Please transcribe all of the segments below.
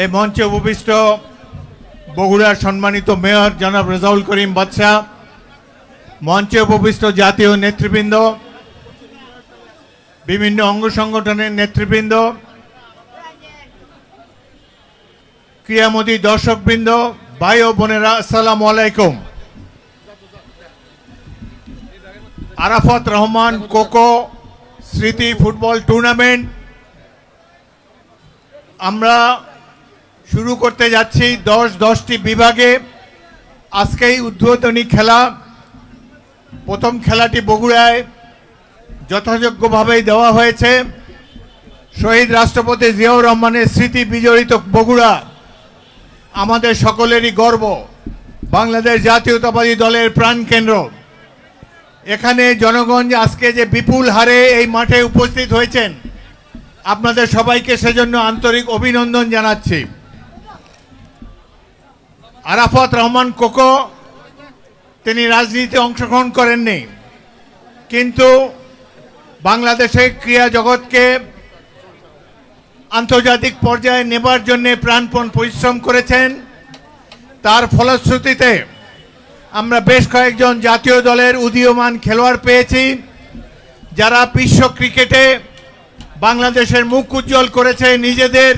এই মঞ্চে উপবিষ্ট বগুড়ার সম্মানিত মেয়র জনাব রেজাউল করিম বাদশাহ, মঞ্চে উপবিষ্ট জাতীয় নেতৃবৃন্দ, বিভিন্ন অঙ্গ সংগঠনের নেতৃবৃন্দ ক্রিয়ামোদী দর্শকবৃন্দ, ভাই ও বোনেরা, আসসালামু আলাইকুম। Arafat Rahman Koko Smriti football tournament. আমরা শুরু করতে যাচ্ছি দশ, দশটি বিভাগে। আজকেই উদ্বোধনী খেলা। প্রথম খেলাটি বগুড়ায় যথাযোগ্যভাবেই দেওয়া হয়েছে। শহীদ রাষ্ট্রপতি জিয়াউর রহমানের স্মৃতি বিজড়িত বগুড়া। আমাদের সকলেরই গর্ব। বাংলাদেশ জাতীয়তাবাদী দলের প্রাণকেন্দ্র এখানে জনগণ আজকে যে বিপুল হারে এই মাঠে উপস্থিত হয়েছেন, আপনাদের সবাইকে সেজন্য আন্তরিক অভিনন্দন জানাচ্ছি। আরাফাত রহমান কোকো, তিনি রাজনীতিতে অংশগ্রহণ করেননি। কিন্তু বাংলাদেশের ক্রীড়া জগৎকে আন্তর্জাতিক পর্যায়ে নেবার জন্য প্রাণপণ পরিশ্রম করেছেন। তার ফলশ্রুতিতে আমরা বেশ কয়েকজন জাতীয় দলের উদীয়মান খেলোয়াড় পেয়েছি, যারা বিশ্ব ক্রিকেটে বাংলাদেশের মুখ উজ্জ্বল করেছে নিজেদের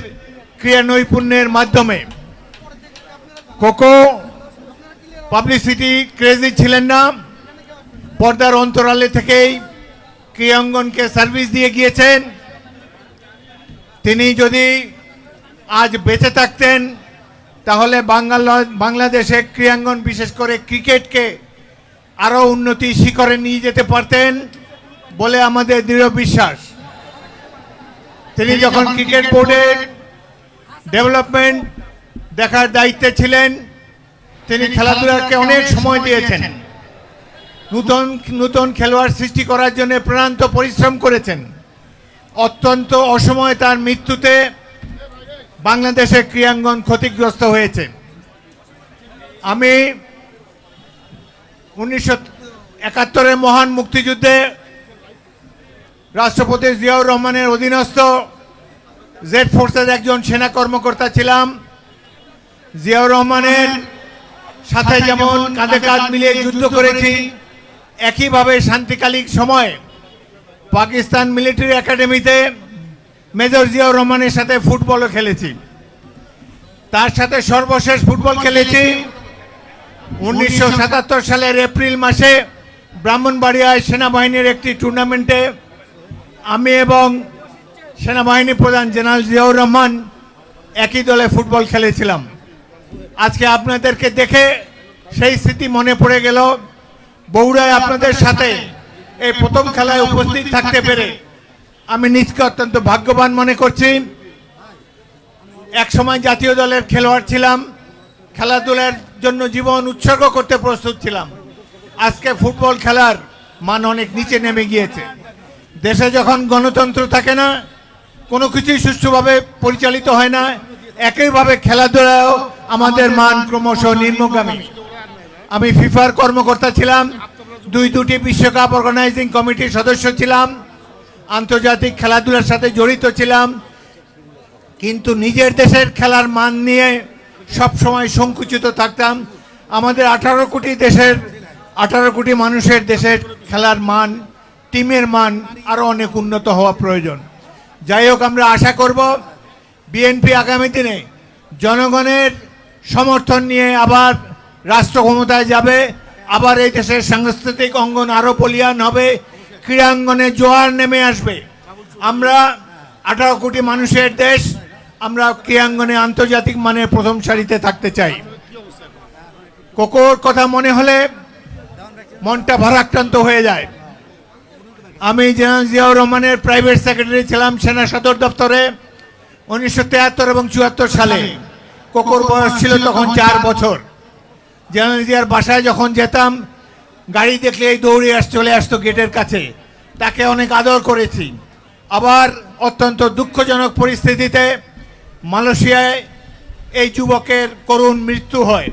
ক্রীড়া নৈপুণ্যের মাধ্যমে। কোকো পাবলিসিটি ক্রেজি ছিলেন না। পর্দার অন্তরালে থেকেই ক্রীড়াঙ্গনকে সার্ভিস দিয়ে গিয়েছেন। তিনি যদি আজ বেঁচে থাকতেন তাহলে বাংলা বাংলাদেশে ক্রীড়াঙ্গন বিশেষ করে ক্রিকেটকে আরও উন্নতি শিখরে নিয়ে যেতে পারতেন বলে আমাদের দৃঢ় বিশ্বাস। তিনি যখন ক্রিকেট বোর্ডের ডেভেলপমেন্ট দেখার দায়িত্বে ছিলেন। তিনি খেলাধুলাকে অনেক সময় দিয়েছেন। নূতন নূতন খেলোয়াড় সৃষ্টি করার জন্য প্রাণান্ত পরিশ্রম করেছেন। অত্যন্ত অসময়ে তার মৃত্যুতে বাংলাদেশের ক্রীড়াঙ্গন ক্ষতিগ্রস্ত হয়েছে। আমি উনিশশো একাত্তরের মহান মুক্তিযুদ্ধে রাষ্ট্রপতি জিয়াউর রহমানের অধীনস্থ জেড ফোর্সের একজন সেনা কর্মকর্তা ছিলাম। জিয়াউর রহমানের সাথে যেমন কাঁধে কাঁধ মিলিয়ে যুদ্ধ করেছি একইভাবে শান্তিকালীন সময় পাকিস্তান মিলিটারি একাডেমিতে মেজর জিয়াউর রহমানের সাথে ফুটবলও খেলেছি। তার সাথে সর্বশেষ ফুটবল খেলেছি। উনিশশো সাতাত্তর সালের এপ্রিল মাসে ব্রাহ্মণবাড়িয়ায় সেনাবাহিনীর একটি টুর্নামেন্টে আমি এবং সেনাবাহিনী প্রধান জেনারেল জিয়াউর রহমান একই দলে ফুটবল খেলেছিলাম। আজকে আপনাদেরকে দেখে সেই স্মৃতি মনে পড়ে গেল। বগুড়ায় আপনাদের সাথে এই প্রথম খেলায় উপস্থিত থাকতে পেরে। আমি নিজকে অত্যন্ত ভাগ্যবান মনে করছি। এক সময় জাতীয় দলের খেলোয়াড় ছিলাম। খেলাধুলার জন্য জীবন উৎসর্গ করতে প্রস্তুত ছিলাম। আজকে ফুটবল খেলার মান অনেক নিচে নেমে গিয়েছে। দেশে যখন গণতন্ত্র থাকে না, কোনো কিছুই সুষ্ঠুভাবে পরিচালিত হয় না। একইভাবে খেলাধুলায়ও আমাদের মান ক্রমশ নিম্নগামী। আমি ফিফার কর্মকর্তা ছিলাম, দুই দুটি বিশ্বকাপ অর্গানাইজিং কমিটির সদস্য ছিলাম, আন্তর্জাতিক খেলাধুলার সাথে জড়িত ছিলাম, কিন্তু নিজের দেশের খেলার মান নিয়ে সব সময় সংকুচিত থাকতাম। আমাদের আঠারো কোটি দেশের, আঠারো কোটি মানুষের দেশের খেলার মান, টিমের মান আরও অনেক উন্নত হওয়া প্রয়োজন। যাই হোক, আমরা আশা করব, বিএনপি আগামী দিনে জনগণের সমর্থন নিয়ে আবার রাষ্ট্র ক্ষমতায় যাবে, আবার এই দেশের সাংস্কৃতিক অঙ্গন আরও বলিয়ান হবে, ক্রীড়াঙ্গনে জোয়ার নেমে আসবে। আমরা আঠারো কোটি মানুষের দেশ, আমরা ক্রীড়াঙ্গনে আন্তর্জাতিক মানের প্রথম সারিতে থাকতে চাই। কোকোর কথা মনে হলে মনটা ভারাক্রান্ত হয়ে যায়। আমি জেনারেল জিয়াউর রহমানের প্রাইভেট সেক্রেটারি ছিলাম সেনা সদর দপ্তরে উনিশশো এবং চুয়াত্তর সালে। কোকোর বয়স ছিল তখন চার বছর। জেনারেল জিয়ার বাসায় যখন যেতাম গাড়ি দেখলেই দৌড়ে আস চলে আসতো গেটের কাছে। তাকে অনেক আদর করেছি। আবার অত্যন্ত দুঃখজনক পরিস্থিতিতে মালয়েশিয়ায় এই যুবকের করুণ মৃত্যু হয়।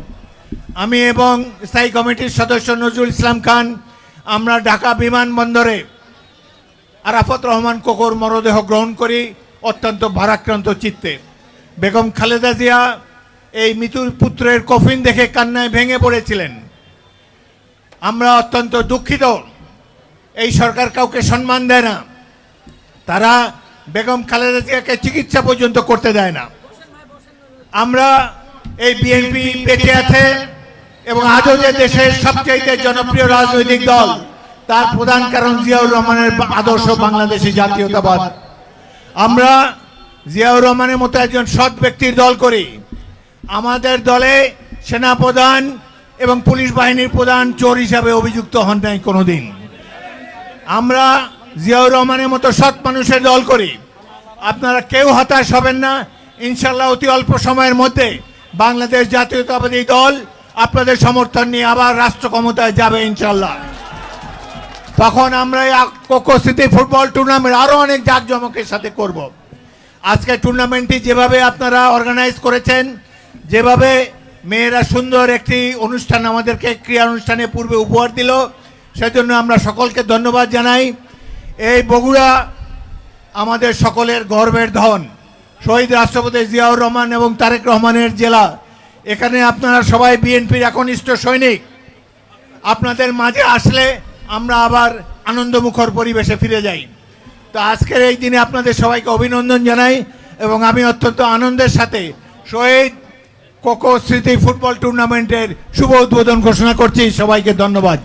আমি এবং স্থায়ী কমিটির সদস্য নজরুল ইসলাম খান আমরা ঢাকা বিমানবন্দরে আরাফত রহমান কোকর মরদেহ গ্রহণ করি অত্যন্ত ভারাক্রান্ত চিত্তে। বেগম খালেদা জিয়া এই মৃত্যুর পুত্রের কফিন দেখে কান্নায় ভেঙে পড়েছিলেন। আমরা অত্যন্ত দুঃখিত। এই সরকার কাউকে সম্মান দেয় না। তারা বেগম খালেদা জিয়াকে চিকিৎসা পর্যন্ত করতে দেয় না। আমরা এই বিএনপি বেঁচে আছে এবং আজও যে দেশের সবচেয়ে জনপ্রিয় রাজনৈতিক দল, তার প্রধান কারণ জিয়াউর রহমানের আদর্শ বাংলাদেশি জাতীয়তাবাদ। আমরা জিয়াউর রহমানের মতো একজন সৎ ব্যক্তির দল করি। আমাদের দলে সেনাপ্রধান এবং পুলিশ বাহিনীর প্রধান চোর হিসাবে অভিযুক্ত হন নাই কোনোদিন। আমরা জিয়াউর রহমানের মতো সৎ মানুষের দল করি। আপনারা কেউ হতাশ হবেন না। ইনশাল্লাহ অতি অল্প সময়ের মধ্যে বাংলাদেশ জাতীয়তাবাদী দল আপনাদের সমর্থন নিয়ে আবার রাষ্ট্র ক্ষমতায় যাবে ইনশাল্লাহ তখন আমরা কোকোস্থিতি ফুটবল টুর্নামেন্ট আরও অনেক জাঁকজমকের সাথে করব। আজকে টুর্নামেন্টটি যেভাবে আপনারা অর্গানাইজ করেছেন যেভাবে মেয়েরা সুন্দর একটি অনুষ্ঠান আমাদেরকে ক্রীড়া অনুষ্ঠানে পূর্বে উপহার দিল, সেজন্য আমরা সকলকে ধন্যবাদ জানাই। এই বগুড়া আমাদের সকলের গর্বের ধন। শহীদ রাষ্ট্রপতি জিয়াউর রহমান এবং তারেক রহমানের জেলা। এখানে আপনারা সবাই বিএনপির একনিষ্ঠ সৈনিক। আপনাদের মাঝে আসলে আমরা আবার আনন্দমুখর পরিবেশে ফিরে যাই। তো আজকের এই দিনে আপনাদের সবাইকে অভিনন্দন জানাই এবং আমি অত্যন্ত আনন্দের সাথে শহীদ কোকো স্মৃতি ফুটবল টুর্নামেন্টের শুভ উদ্বোধন ঘোষণা করছি। সবাইকে ধন্যবাদ।